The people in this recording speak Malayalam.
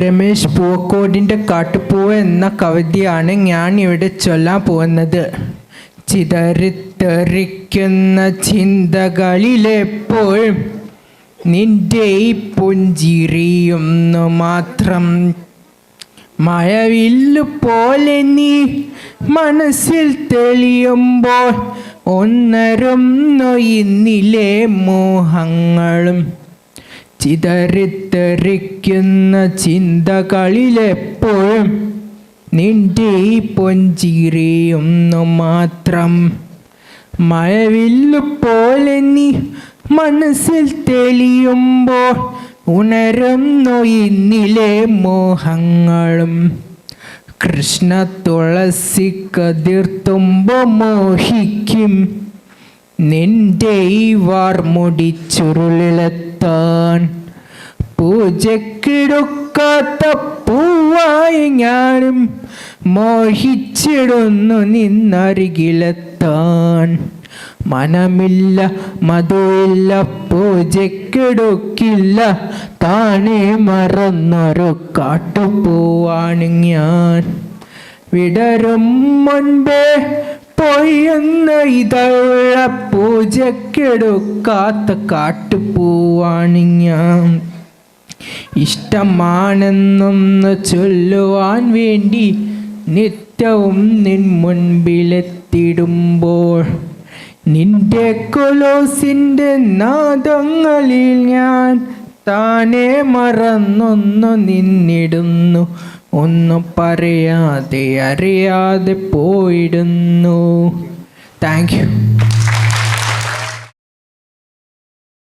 രമേശ് പൂക്കോടിന്റെ കാട്ടുപൂവ് എന്ന കവിതയാണ് ഞാൻ ഇവിടെ ചൊല്ലാൻ പോകുന്നത്. ചിതറിത്തെറിക്കുന്ന ചിന്തകളിലെപ്പോഴും നിന്റെ ഈ പുഞ്ചിരിയൊന്നു മാത്രം. മഴവില്ലു പോലെ നീ മനസ്സിൽ തെളിയുമ്പോൾ ഒന്നരും നൊയിന്നിലെ മോഹങ്ങളും. ചിതറിത്തെറിക്കുന്ന ചിന്തകളിലെപ്പോഴും നിന്റെ ഈ പൊഞ്ചിരിയൊന്നു മാത്രം. മഴവില്ലു പോലെ നീ മനസ്സിൽ തെളിയുമ്പോൾ ഉണരുന്നു ഇന്നിലെ മോഹങ്ങളും. കൃഷ്ണ തുളസി കതിർത്തുമ്പോ മോഹിക്കും. നിന്റെ ഈ വാർമുടി ചുരുളിലെത്താൻ പൂജക്കിടുക്കാത്ത പൂവായി ഞാനും മോഹിച്ചിടുന്നു നിന്നരികിലെത്താൻ. മനമില്ല മധുവില്ല പൂജക്കിടുക്കില്ല താനെ മറന്നൊരു കാട്ടുപൂവാണ് ഞാൻ വിടരും മുൻപേ പൊയ്യുന്ന ഇതള്ള പൂജക്കെടുക്കാത്ത കാട്ടുപൂവാണിങ്ങ. ഇഷ്ടമാണെന്നൊന്ന് ചൊല്ലുവാൻ വേണ്ടി നിത്യവും നിൻ മുൻപിലെത്തിടുമ്പോൾ നിന്റെ കൊലോസിന്റെ നാദങ്ങളിൽ ഞാൻ താനെ മറന്നൊന്നു നിന്നിടുന്നു. ഒന്നും പറയാതെ അറിയാതെ പോയിടുന്നു. Thank you